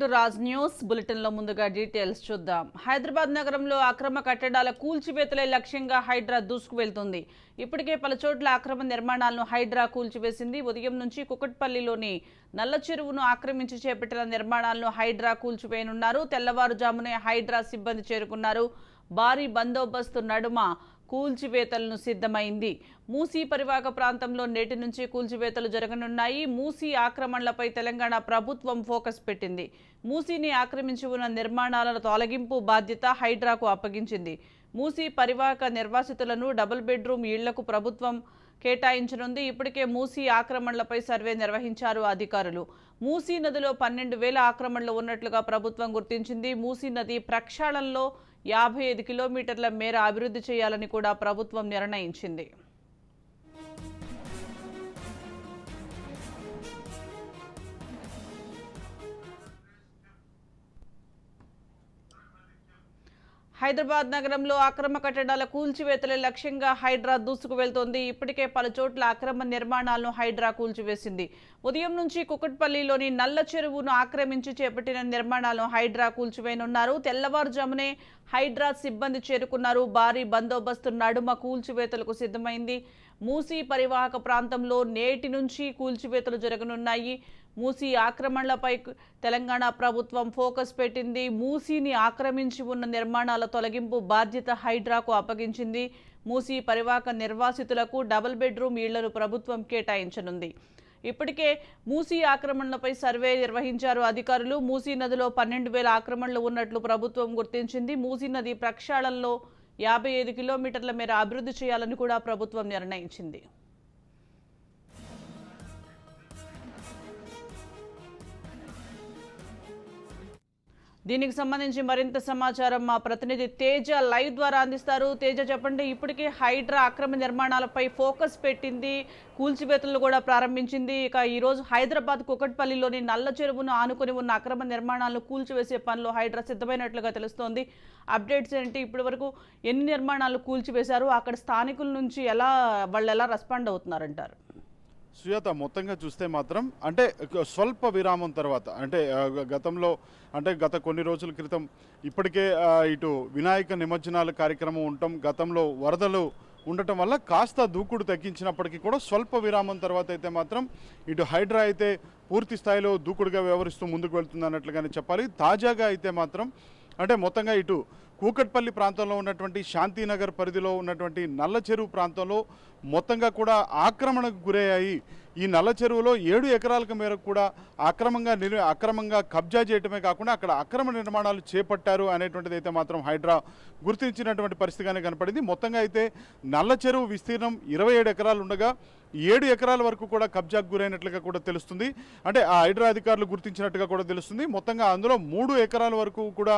To Raj news బులెటిన్లో ముందుగా details చూద్దాం. హైదరాబాద్ నగరంలో అక్రమ కట్టడాల కూల్చివేతలే లక్ష్యంగా హైడ్రా దూసుకు వెళ్తుంది. ఇప్పటికే పలు చోట్ల అక్రమ నిర్మాణాలను హైడ్రా కూల్చివేసింది. ఉదయం నుంచి కుకట్పల్లిలోని నల్ల చెరువును ఆక్రమించి చేపట్టిన నిర్మాణాలను హైడ్రా కూల్చివేయనున్నారు. తెల్లవారుజామునే హైడ్రా సిబ్బంది చేరుకున్నారు. భారీ బందోబస్తు నడుమ కూల్చివేతలను సిద్ధమైంది. మూసీ పరివాహక ప్రాంతంలో నేటి నుంచి కూల్చివేతలు జరగనున్నాయి. మూసీ ఆక్రమణలపై తెలంగాణ ప్రభుత్వం ఫోకస్ పెట్టింది. మూసీని ఆక్రమించి ఉన్న నిర్మాణాల తొలగింపు బాధ్యత హైడ్రాకు అప్పగించింది. మూసీ పరివాహక నిర్వాసితులను డబుల్ బెడ్రూమ్ ఇళ్ళకు ప్రభుత్వం కేటాయించనుంది. ఇప్పటికే మూసీ ఆక్రమణలపై సర్వే నిర్వహించారు అధికారులు. మూసీ నదిలో పన్నెండు వేల ఆక్రమణలు ఉన్నట్లుగా ప్రభుత్వం గుర్తించింది. మూసీ నది ప్రక్షాళనలో యాభై ఐదు కిలోమీటర్ల మేర అభివృద్ధి చేయాలని కూడా ప్రభుత్వం నిర్ణయించింది. హైదరాబాద్ నగరంలో అక్రమ కట్టడాల కూల్చివేతలే లక్ష్యంగా హైడ్రా దూసుకు వెళ్తోంది. ఇప్పటికే పలు చోట్ల అక్రమ నిర్మాణాలను హైడ్రా కూల్చివేసింది. ఉదయం నుంచి కుకట్పల్లిలోని నల్ల చెరువును ఆక్రమించి చేపట్టిన నిర్మాణాలను హైడ్రా కూల్చివేయనున్నారు. తెల్లవారుజామునే హైడ్రా సిబ్బంది చేరుకున్నారు. భారీ బందోబస్తు నడుమ కూల్చివేతలకు సిద్ధమైంది. మూసీ పరివాహక ప్రాంతంలో నేటి నుంచి కూల్చివేతలు జరగనున్నాయి. మూసీ ఆక్రమణలపై తెలంగాణ ప్రభుత్వం ఫోకస్ పెట్టింది. మూసీని ఆక్రమించి ఉన్న నిర్మాణాల తొలగింపు బాధ్యత హైడ్రాకు అప్పగించింది. మూసీ పరివాహక నిర్వాసితులకు డబుల్ బెడ్రూమ్ ఇళ్ళను ప్రభుత్వం కేటాయించనుంది. ఇప్పటికే మూసీ ఆక్రమణలపై సర్వే నిర్వహించారు అధికారులు. మూసీ నదిలో పన్నెండు వేల ఆక్రమణలు ఉన్నట్లు ప్రభుత్వం గుర్తించింది. మూసీ నది ప్రక్షాళనలో యాభై ఐదు కిలోమీటర్ల మేర అభివృద్ధి చేయాలని కూడా ప్రభుత్వం నిర్ణయించింది. దీనికి సంబంధించి మరింత సమాచారం మా ప్రతినిధి తేజ లైవ్ ద్వారా అందిస్తారు. తేజ చెప్పండి ఇప్పటికే హైడ్రా అక్రమ నిర్మాణాలపై ఫోకస్ పెట్టింది కూల్చివేతలు కూడా ప్రారంభించింది. ఇక ఈరోజు హైదరాబాద్ కుకట్పల్లిలోని నల్ల చెరువును ఆనుకుని ఉన్న అక్రమ నిర్మాణాలను కూల్చివేసే పనిలో హైడ్రా సిద్ధమైనట్లుగా తెలుస్తోంది. అప్డేట్స్ ఏంటి? ఇప్పటి వరకు ఎన్ని నిర్మాణాలు కూల్చివేశారు? అక్కడ స్థానికుల నుంచి ఎలా వాళ్ళు ఎలా రెస్పాండ్ అవుతున్నారంటారు? సుజాత మొత్తంగా చూస్తే మాత్రం అంటే స్వల్ప విరామం తర్వాత అంటే గతంలో అంటే గత కొన్ని రోజుల క్రితం ఇప్పటికే ఇటు వినాయక నిమజ్జనాల కార్యక్రమం ఉండటం గతంలో వరదలు ఉండటం వల్ల కాస్త దూకుడు తగ్గించినప్పటికీ కూడా స్వల్ప విరామం తర్వాత అయితే మాత్రం ఇటు హైడ్రా అయితే పూర్తి స్థాయిలో దూకుడుగా వ్యవహరిస్తూ ముందుకు వెళ్తుంది అన్నట్లుగానే చెప్పాలి. తాజాగా అయితే మాత్రం అంటే మొత్తంగా ఇటు కూకట్పల్లి ప్రాంతంలో ఉన్నటువంటి శాంతినగర్ పరిధిలో ఉన్నటువంటి నల్ల చెరువు ప్రాంతంలో మొత్తంగా కూడా ఆక్రమణకు గురయ్యాయి. ఈ నల్ల చెరువులో ఏడు ఎకరాలకు మేరకు కూడా అక్రమంగా నిర్ అక్రమంగా కబ్జా చేయటమే కాకుండా అక్కడ అక్రమ నిర్మాణాలు చేపట్టారు అనేటువంటిది అయితే మాత్రం హైడ్రా గుర్తించినటువంటి పరిస్థితిగానే కనపడింది. మొత్తంగా అయితే నల్ల చెరువు విస్తీర్ణం ఇరవై ఏడు ఎకరాలు ఉండగా ఏడు ఎకరాల వరకు కూడా కబ్జాకు గురైనట్లుగా కూడా తెలుస్తుంది. అంటే ఆ హైడ్రా అధికారులు గుర్తించినట్టుగా కూడా తెలుస్తుంది. మొత్తంగా అందులో మూడు ఎకరాల వరకు కూడా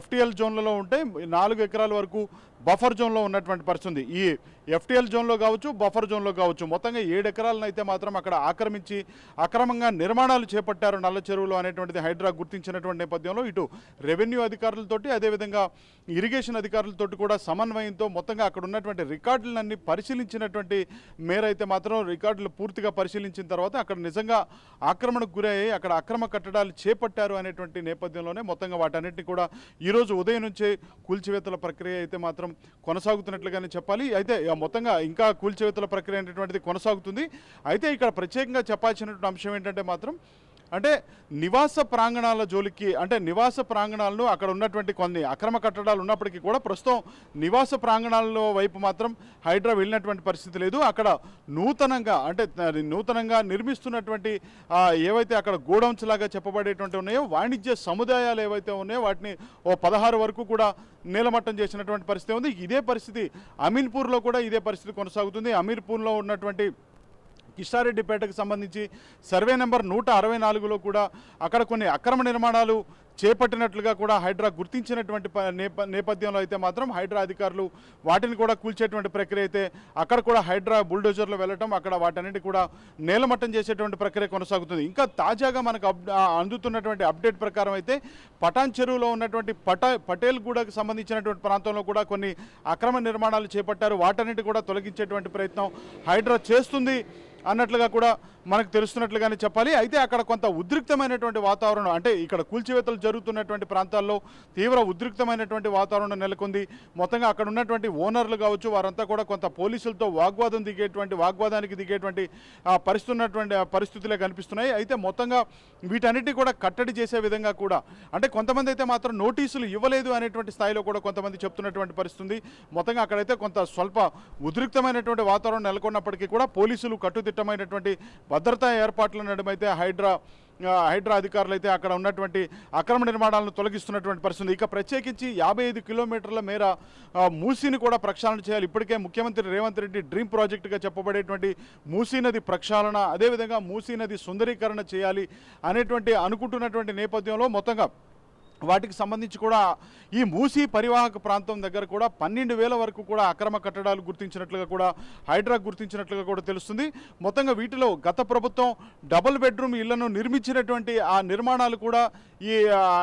ఎఫ్టీఎల్ జోన్లలో ఉంటే నాలుగు ఎకరాల వరకు బఫర్ జోన్లో ఉన్నటువంటి పరిస్థితి ఈ ఎఫ్టీఎల్ జోన్లో కావచ్చు బఫర్ జోన్లో కావచ్చు మొత్తంగా ఏడు ఎకరాలను అయితే మాత్రం అక్కడ ఆక్రమించి అక్రమంగా నిర్మాణాలు చేపట్టారు నల్ల చెరువులో అనేటువంటిది హైడ్రా గుర్తించినటువంటి నేపథ్యంలో ఇటు రెవెన్యూ అధికారులతోటి అదేవిధంగా ఇరిగేషన్ అధికారులతోటి కూడా సమన్వయంతో మొత్తంగా అక్కడ ఉన్నటువంటి రికార్డులన్నీ పరిశీలించినటువంటి మేర అయితే మాత్రం రికార్డులు పూర్తిగా పరిశీలించిన తర్వాత అక్కడ నిజంగా ఆక్రమణకు గురయ్యాయి అక్కడ అక్రమ కట్టడాలు చేపట్టారు అనేటువంటి నేపథ్యంలోనే మొత్తంగా వాటన్నిటిని కూడా ఈరోజు ఉదయం నుంచే కూల్చివేతల ప్రక్రియ అయితే మాత్రం కొనసాగుతున్నట్లుగానే చెప్పాలి. అయితే మొత్తంగా ఇంకా కూల్చివేతల ప్రక్రియ అనేటువంటిది కొనసాగుతుంది. అయితే ఇక్కడ ప్రత్యేకంగా చెప్పాల్సినటువంటి అంశం ఏంటంటే మాత్రం అంటే నివాస ప్రాంగణాల జోలికి అంటే నివాస ప్రాంగణాలను అక్కడ ఉన్నటువంటి కొన్ని అక్రమ కట్టడాలు ఉన్నప్పటికీ కూడా ప్రస్తుతం నివాస ప్రాంగణాల వైపు మాత్రం హైడ్రా వెళ్ళినటువంటి పరిస్థితి లేదు. అక్కడ నూతనంగా అంటే నూతనంగా నిర్మిస్తున్నటువంటి ఏవైతే అక్కడ గోడౌన్స్ లాగా చెప్పబడేటువంటి ఉన్నాయో వాణిజ్య సముదాయాలు ఏవైతే ఉన్నాయో వాటిని ఓ పదహారు వరకు కూడా నీలమట్టం చేసినటువంటి పరిస్థితి ఉంది. ఇదే పరిస్థితి అమీన్పూర్లో కూడా ఇదే పరిస్థితి కొనసాగుతుంది. అమీర్పూర్లో ఉన్నటువంటి కిషారెడ్డిపేటకు సంబంధించి సర్వే నెంబర్ నూట అరవై నాలుగులో కూడా అక్కడ కొన్ని అక్రమ నిర్మాణాలు చేపట్టినట్లుగా కూడా హైడ్రా గుర్తించినటువంటి నేప నేపథ్యంలో అయితే మాత్రం హైడ్రా అధికారులు వాటిని కూడా కూల్చేటువంటి ప్రక్రియ అయితే అక్కడ కూడా హైడ్రా బుల్డోజర్లో వెళ్ళటం అక్కడ వాటన్నిటి కూడా నేలమట్టం చేసేటువంటి ప్రక్రియ కొనసాగుతుంది. ఇంకా తాజాగా మనకు అప్ అందుతున్నటువంటి అప్డేట్ ప్రకారం అయితే పటాన్ చెరువులో ఉన్నటువంటి పట పటేల్ గూడకు సంబంధించినటువంటి ప్రాంతంలో కూడా కొన్ని అక్రమ నిర్మాణాలు చేపట్టారు. వాటన్నిటి కూడా తొలగించేటువంటి ప్రయత్నం హైడ్రా చేస్తుంది. అన్నట్లుగా కూడా మనకు తెలుస్తున్నట్లుగానే చెప్పాలి. అయితే అక్కడ కొంత ఉద్రిక్తమైనటువంటి వాతావరణం అంటే ఇక్కడ కూల్చివేతలు జరుగుతున్నటువంటి ప్రాంతాల్లో తీవ్ర ఉద్రిక్తమైనటువంటి వాతావరణం నెలకొంది. మొత్తంగా అక్కడ ఉన్నటువంటి ఓనర్లు కావచ్చు వారంతా కూడా కొంత పోలీసులతో వాగ్వాదం దిగేటువంటి వాగ్వాదానికి దిగేటువంటి పరిస్థితి ఉన్నటువంటి పరిస్థితులే కనిపిస్తున్నాయి. అయితే మొత్తంగా వీటన్నిటి కూడా కట్టడి చేసే విధంగా కూడా అంటే కొంతమంది అయితే మాత్రం నోటీసులు ఇవ్వలేదు అనేటువంటి స్థాయిలో కూడా కొంతమంది చెప్తున్నటువంటి పరిస్థితి మొత్తంగా అక్కడైతే కొంత స్వల్ప ఉద్రిక్తమైనటువంటి వాతావరణం నెలకొన్నప్పటికీ కూడా పోలీసులు కట్టుదిట్టమైనటువంటి భద్రతా ఏర్పాట్ల నడుమైతే హైడ్రా హైడ్రా అధికారులు అయితే అక్కడ ఉన్నటువంటి అక్రమ నిర్మాణాలను తొలగిస్తున్నటువంటి పరిస్థితి ఇక ప్రత్యేకించి యాభై ఐదు కిలోమీటర్ల మేర మూసీని కూడా ప్రక్షాళన చేయాలి. ఇప్పటికే ముఖ్యమంత్రి రేవంత్ రెడ్డి డ్రీమ్ ప్రాజెక్టుగా చెప్పబడేటువంటి మూసీ నది ప్రక్షాళన అదేవిధంగా మూసీ నది సుందరీకరణ చేయాలి అనేటువంటి అనుకుంటున్నటువంటి నేపథ్యంలో మొత్తంగా వాటికి సంబంధించి కూడా ఈ మూసీ పరివాహక ప్రాంతం దగ్గర కూడా పన్నెండు వేల వరకు కూడా అక్రమ కట్టడాలు గుర్తించినట్లుగా కూడా హైడ్రా గుర్తించినట్లుగా కూడా తెలుస్తుంది. మొత్తంగా వీటిలో గత ప్రభుత్వం డబుల్ బెడ్రూమ్ ఇళ్ళను నిర్మించినటువంటి ఆ నిర్మాణాలు కూడా ఈ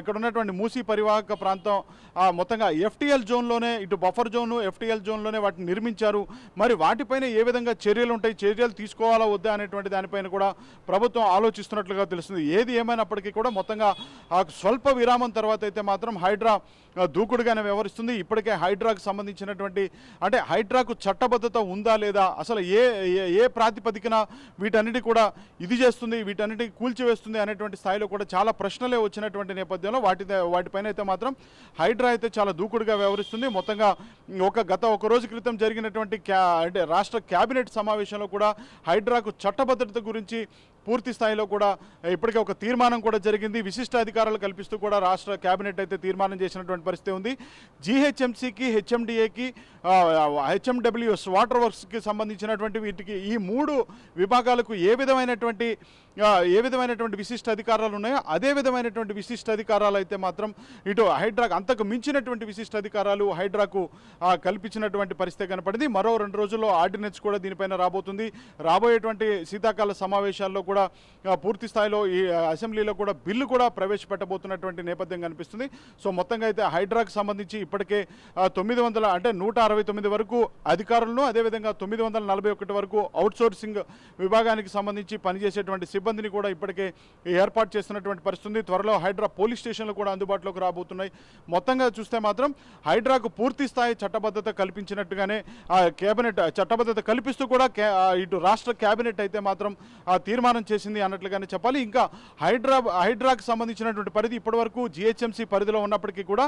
ఇక్కడ ఉన్నటువంటి మూసీ పరివాహక ప్రాంతం ఆ, మొత్తంగా ఎఫ్టీఎల్ జోన్లోనే ఇటు బఫర్ జోను ఎఫ్టీఎల్ జోన్లోనే వాటిని నిర్మించారు. మరి వాటిపైన ఏ విధంగా చర్యలు ఉంటాయి చర్యలు తీసుకోవాలా వద్దా అనేటువంటి దానిపైన కూడా ప్రభుత్వం ఆలోచిస్తున్నట్లుగా తెలుస్తుంది. ఏది ఏమైనప్పటికీ కూడా మొత్తంగా ఆ స్వల్ప విరామం తర్వాత అయితే మాత్రం హైడ్రా దూకుడుగానే వ్యవహరిస్తుంది. ఇప్పటికే హైడ్రాకు సంబంధించినటువంటి అంటే హైడ్రాకు చట్టబద్ధత ఉందా లేదా అసలు ఏ ఏ- ఏ ప్రాతిపదికన వీటన్నిటి కూడా ఇది చేస్తుంది వీటన్నిటి కూల్చివేస్తుంది అనేటువంటి స్థాయిలో కూడా చాలా ప్రశ్నలే వచ్చినటువంటి నేపథ్యంలో వాటి వాటిపైన అయితే మాత్రం హైడ్రా అయితే చాలా దూకుడుగా వ్యవహరిస్తుంది. మొత్తంగా ఒక గత ఒక రోజు క్రితం జరిగినటువంటి క్యా అంటే రాష్ట్ర క్యాబినెట్ సమావేశంలో కూడా హైడ్రాకు చట్టభద్రత గురించి పూర్తి స్థాయిలో కూడా ఇప్పటికే ఒక తీర్మానం కూడా జరిగింది. విశిష్ట అధికారాలు కల్పిస్తూ కూడా రాష్ట్ర కేబినెట్ అయితే తీర్మానం చేసినటువంటి పరిస్థితి ఉంది. జీహెచ్ఎంసీకి హెచ్ఎండిఏకి హెచ్ఎండబ్ల్యూఎస్ వాటర్ వర్క్స్కి సంబంధించినటువంటి వీటికి ఈ మూడు విభాగాలకు ఏ విధమైనటువంటి ఏ విధమైనటువంటి విశిష్ట అధికారాలు ఉన్నాయో అదే విధమైనటువంటి విశిష్ట అధికారాలు అయితే మాత్రం ఇటు హైడ్రాకు అంతకు మించినటువంటి విశిష్ట అధికారాలు హైడ్రాకు కల్పించినటువంటి పరిస్థితి కనపడింది. మరో రెండు రోజుల్లో ఆర్డినెన్స్ కూడా దీనిపైన రాబోతుంది. రాబోయేటువంటి శీతాకాల సమావేశాల్లో కూడా కూడా పూర్తి స్థాయిలో ఈ అసెంబ్లీలో కూడా బిల్లు కూడా ప్రవేశపెట్టబోతున్నటువంటి నేపథ్యం కనిపిస్తుంది. సో మొత్తంగా అయితే హైడ్రాకు సంబంధించి ఇప్పటికే తొమ్మిది వందల అంటే నూట అరవై తొమ్మిది వరకు అధికారులను అదేవిధంగా తొమ్మిది వందల నలభై ఒకటి వరకు అవుట్సోర్సింగ్ విభాగానికి సంబంధించి పనిచేసేటువంటి సిబ్బందిని కూడా ఇప్పటికే ఏర్పాటు చేస్తున్నటువంటి పరిస్థితి త్వరలో హైడ్రా పోలీస్ స్టేషన్లు కూడా అందుబాటులోకి రాబోతున్నాయి. మొత్తంగా చూస్తే మాత్రం హైడ్రాకు పూర్తి స్థాయి చట్టబద్ధత కల్పించినట్టుగానే ఆ కేబినెట్ చట్టబద్ధత కల్పిస్తూ కూడా ఇటు రాష్ట్ర కేబినెట్ అయితే మాత్రం ఆ తీర్మానం చేసింది అన్నట్లుగానే చెప్పాలి. ఇంకా హైడ్రా హైడ్రాకు సంబంధించినటువంటి పరిధి ఇప్పటివరకు జిహెచ్ఎంసీ పరిధిలో ఉన్నప్పటికీ కూడా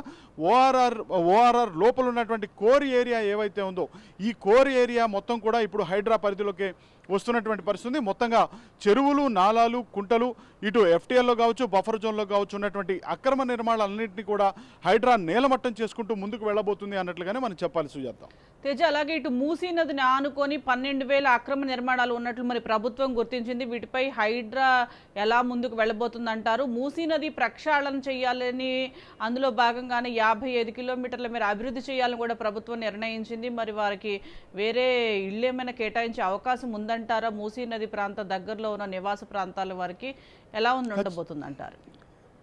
ఓఆర్ఆర్ ఓఆర్ఆర్ లోపల ఉన్నటువంటి కోర్ ఏరియా ఏవైతే ఉందో ఈ కోర్ ఏరియా మొత్తం కూడా ఇప్పుడు హైడ్రా పరిధిలోకి వస్తున్నటువంటి పరిస్థితి మొత్తంగా చెరువులు నాలాలు కుంటలు ఇటు ఎఫ్టీఎల్లో కావచ్చు బఫర్ జోన్లో కావచ్చు ఉన్నటువంటి అక్రమ నిర్మాణాలన్నింటినీ కూడా హైడ్రా నేలమట్టం చేసుకుంటూ ముందుకు వెళ్ళబోతుంది అన్నట్లుగానే మనం చెప్పాలి సుజాత. తేజ అలాగే ఇటు మూసీ నదిని ఆనుకొని పన్నెండు వేల అక్రమ నిర్మాణాలు ఉన్నట్లు మరి ప్రభుత్వం గుర్తించింది. వీటిపై హైడ్రా ఎలా ముందుకు వెళ్ళబోతుంది అంటారు మూసీ నది ప్రక్షాళన చేయాలని అందులో భాగంగానే యాభై ఐదు కిలోమీటర్ల మేర అభివృద్ధి చేయాలని కూడా ప్రభుత్వం నిర్ణయించింది. మరి వారికి వేరే ఇళ్ళు ఏమైనా కేటాయించే అవకాశం ఉందంటారా? మూసీ నది ప్రాంత దగ్గరలో ఉన్న నివాస ప్రాంతాల వారికి ఎలా ఉంది ఉండబోతుంది అంటారు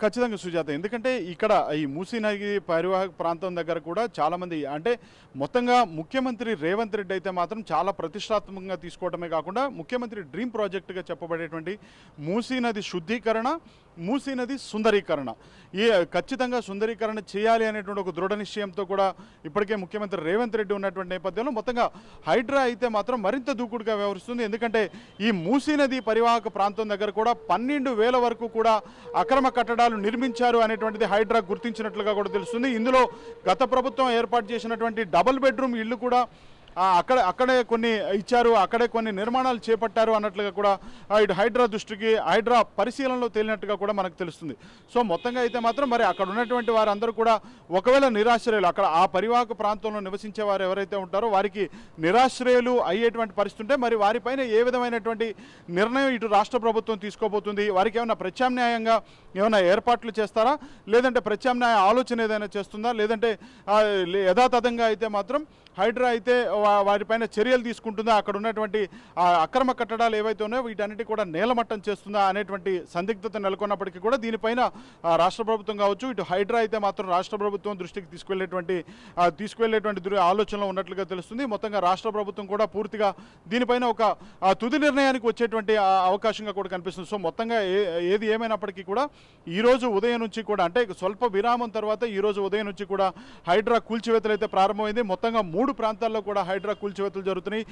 ఖచ్చితంగా సుజాత. ఎందుకంటే ఇక్కడ ఈ మూసీ నది పరివాహక ప్రాంతం దగ్గర కూడా చాలామంది అంటే మొత్తంగా ముఖ్యమంత్రి రేవంత్ రెడ్డి అయితే మాత్రం చాలా ప్రతిష్టాత్మకంగా తీసుకోవడమే కాకుండా ముఖ్యమంత్రి డ్రీమ్ ప్రాజెక్టుగా చెప్పబడేటువంటి మూసీ నది శుద్ధీకరణ మూసీ నది సుందరీకరణ. ఈ ఖచ్చితంగా సుందరీకరణ చేయాలి అనేటువంటి ఒక దృఢ నిశ్చయంతో కూడా ఇప్పటికే ముఖ్యమంత్రి రేవంత్ రెడ్డి ఉన్నటువంటి నేపథ్యంలో మొత్తంగా హైడ్రా అయితే మాత్రం మరింత దూకుడుగా వ్యవహరిస్తుంది. ఎందుకంటే ఈ మూసీ నది పరివాహక ప్రాంతం దగ్గర కూడా పన్నెండు వేల వరకు కూడా అక్రమ కట్టడాలు నిర్మించారు అనేటువంటిది హైడ్రా గుర్తించినట్లుగా కూడా తెలుస్తుంది. ఇందులో గత ప్రభుత్వం ఏర్పాటు చేసినటువంటి డబుల్ బెడ్రూమ్ ఇల్లు కూడా అక్కడ అక్కడే కొన్ని ఇచ్చారు అక్కడే కొన్ని నిర్మాణాలు చేపట్టారు అన్నట్లుగా కూడా ఇటు హైడ్రా దృష్టికి హైడ్రా పరిశీలనలో తేలినట్టుగా కూడా మనకు తెలుస్తుంది. సో మొత్తంగా అయితే మాత్రం మరి అక్కడ ఉన్నటువంటి వారందరూ కూడా ఒకవేళ నిరాశ్రయులు అక్కడ ఆ పరివాహక ప్రాంతంలో నివసించే వారు ఎవరైతే ఉంటారో వారికి నిరాశ్రయులు అయ్యేటువంటి పరిస్థితి ఉంటే మరి వారిపైన ఏ విధమైనటువంటి నిర్ణయం ఇటు రాష్ట్ర ప్రభుత్వం తీసుకోబోతుంది? వారికి ఏమైనా ప్రత్యామ్నాయంగా ఏమైనా ఏర్పాట్లు చేస్తారా? లేదంటే ప్రత్యామ్నాయ ఆలోచన ఏదైనా చేస్తుందా? లేదంటే యథాతథంగా అయితే మాత్రం హైడ్రా అయితే వారిపైన చర్యలు తీసుకుంటుందా? అక్కడ ఉన్నటువంటి అక్రమ కట్టడాలు ఏవైతే ఉన్నాయో వీటన్నిటి కూడా నేలమట్టం చేస్తుందా అనేటువంటి సందిగ్ధత నెలకొన్నప్పటికీ కూడా దీనిపైన రాష్ట్ర ప్రభుత్వం కావచ్చు ఇటు హైడ్రా అయితే మాత్రం రాష్ట్ర ప్రభుత్వం దృష్టికి తీసుకెళ్ళేటువంటి ఆ, తీసుకెళ్ళేటువంటి ఆలోచనలో ఉన్నట్లుగా తెలుస్తుంది. మొత్తంగా రాష్ట్ర ప్రభుత్వం కూడా పూర్తిగా దీనిపైన ఒక తుది నిర్ణయానికి వచ్చేటువంటి అవకాశంగా కూడా కనిపిస్తుంది. సో మొత్తంగా ఏ ఏది ఏమైనప్పటికీ కూడా ఈ రోజు ఉదయం నుంచి కూడా అంటే స్వల్ప విరామం తర్వాత ఈ రోజు ఉదయం నుంచి కూడా హైడ్రా కూల్చివేతలు అయితే ప్రారంభమైంది. మొత్తంగా మూడు ప్రాంతాల్లో కూడా హైడ్రా కూల్చివేతలు జరుగుతున్నాయి.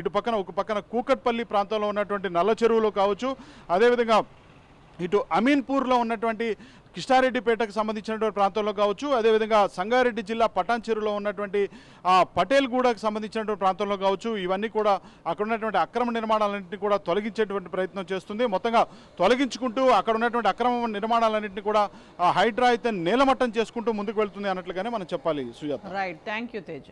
ఇటు పక్కన ఒక పక్కన కూకట్పల్లి ప్రాంతంలో ఉన్నటువంటి నల్ల చెరువులో కావచ్చు. అదేవిధంగా ఇటు అమీన్పూర్లో ఉన్నటువంటి కిష్టారెడ్డిపేటకు సంబంధించినటువంటి ప్రాంతంలో కావచ్చు. అదేవిధంగా సంగారెడ్డి జిల్లా పటాన్ చెరువులో ఉన్నటువంటి పటేల్గూడకు సంబంధించినటువంటి ప్రాంతంలో కావచ్చు. ఇవన్నీ కూడా అక్కడ ఉన్నటువంటి అక్రమ నిర్మాణాలన్నింటినీ కూడా తొలగించేటువంటి ప్రయత్నం చేస్తుంది. మొత్తంగా తొలగించుకుంటూ అక్కడ ఉన్నటువంటి అక్రమ నిర్మాణాలన్నింటినీ కూడా హైడ్రా అయితే నేలమట్టం చేసుకుంటూ ముందుకు వెళ్తుంది అన్నట్లుగానే మనం చెప్పాలి Sujatha. Right thank you Teja